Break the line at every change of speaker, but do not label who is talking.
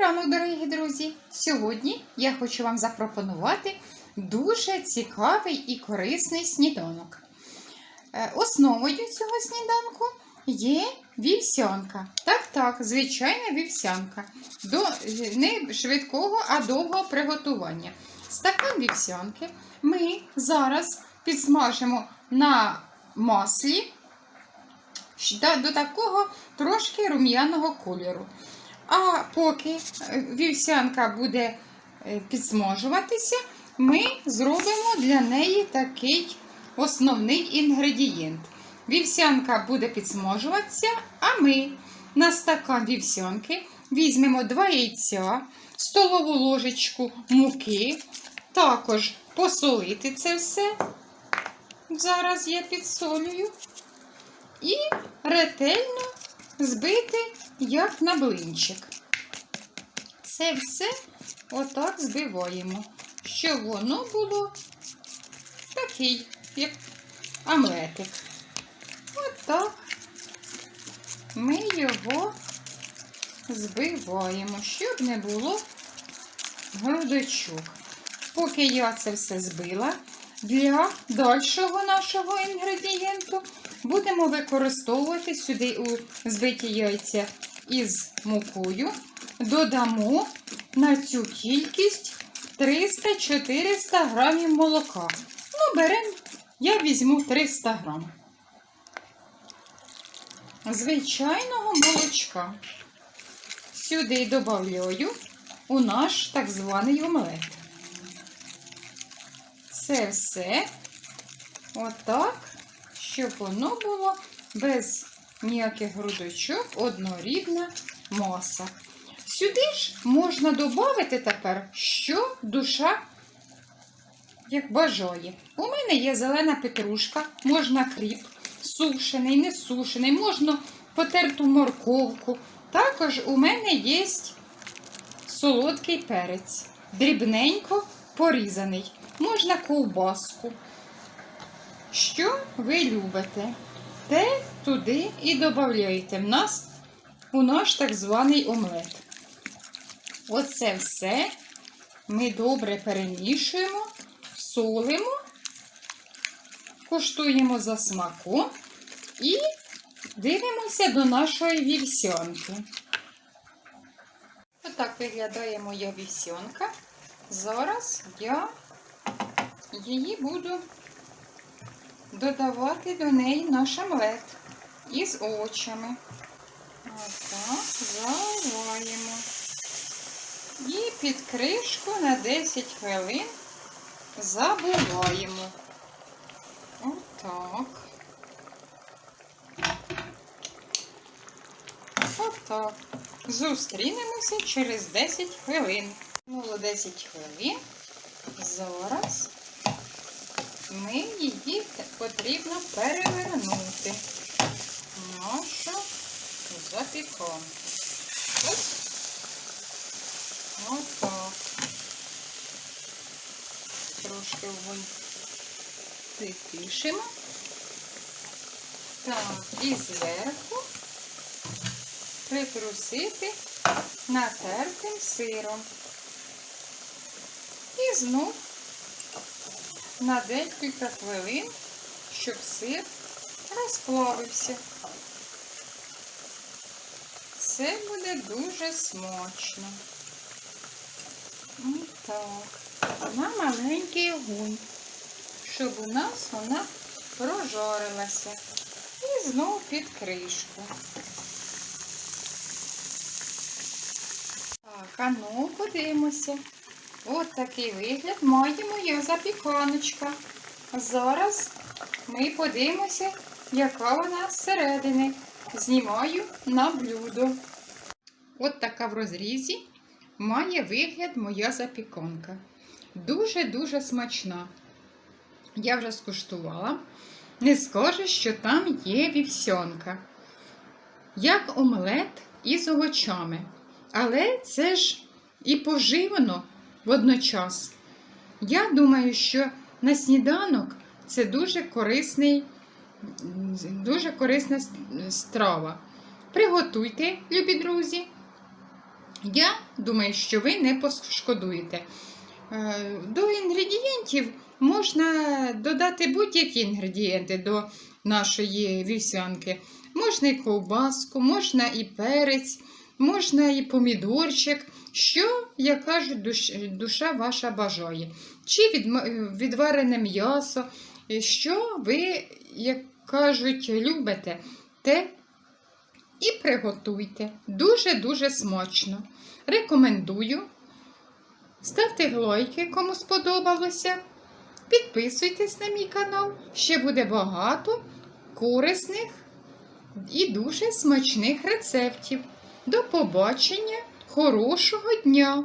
ранок, дорогі друзі! Сьогодні я хочу вам запропонувати дуже цікавий і корисний сніданок. Е, Основою цього сніданку є вівсянка. Так, так, звичайна вівсянка. До не швидкого, а довгого приготування. Стакан вівсянки ми зараз підсмажимо на маслі до такого трошки рум'яного кольору. А поки е, вівсянка буде е, підсмажуватися, ми зробимо для неї такий основний інгредієнт. Вівсянка буде підсмажуватися, а ми на стакан вівсянки візьмемо 2 яйця, столову ложечку муки, також посолити це все. Зараз я підсолюю. І ретельно збити як на блинчик. Це все отак збиваємо, щоб воно було такий, як омлетик. Отак ми його збиваємо, щоб не було грудочок. Поки я це все збила, для дальшого нашого інгредієнту будемо використовувати сюди у збиті яйця із мукою. Додамо на цю кількість 300-400 грамів молока. Ну, беремо, я візьму 300 грам. Звичайного молочка. Сюди додаю у наш так званий омлет. Це все отак, щоб воно було без ніяких грудочок, однорідна маса. Сюди ж можна додати тепер, що душа як бажає. У мене є зелена петрушка, можна кріп, сушений, не сушений, можна потерту морковку. Також у мене є солодкий перець, дрібненько порізаний. Можна ковбаску. Що ви любите, те туди і додаєте в нас у наш так званий омлет. Оце все ми добре перемішуємо, солимо, куштуємо за смаком і дивимося до нашої вівсянки. Отак виглядає моя вівсянка. Зараз я її буду додавати до неї наш омлет із очами. Отак заливаємо. І під кришку на 10 хвилин забуваємо. Отак. Отак. Зустрінемося через 10 хвилин. Було 10 хвилин. Зараз ми її потрібно перевернути. Нашу запіканку. Ось. Отак. Трошки вогонь притишимо. Так, і зверху притрусити натертим сиром. І знов на декілька хвилин, щоб сир розплавився. Це буде дуже смачно. Так, на маленький огонь, щоб у нас вона прожарилася. І знову під кришку. Так, а ну подивимося. От такий вигляд має моя запіканочка. Зараз ми подивимося, яка вона зсередини. Знімаю на блюдо. От така в розрізі має вигляд моя запіканка. Дуже-дуже смачна. Я вже скуштувала. Не скажу, що там є вівсянка. Як омлет із овочами. Але це ж і поживно водночас. Я думаю, що на сніданок це дуже корисний, дуже корисна страва. Приготуйте, любі друзі. Я думаю, що ви не пошкодуєте. Е, До інгредієнтів можна додати будь-які інгредієнти до нашої вівсянки. Можна і ковбаску, можна і перець, можна і помідорчик, що, як кажуть, душа ваша бажає. Чи відварене м'ясо, що ви, як кажуть, любите, те і приготуйте. Дуже-дуже смачно. Рекомендую. Ставте лайки, кому сподобалося. Підписуйтесь на мій канал. Ще буде багато корисних і дуже смачних рецептів. До побачення! Хорошого дня!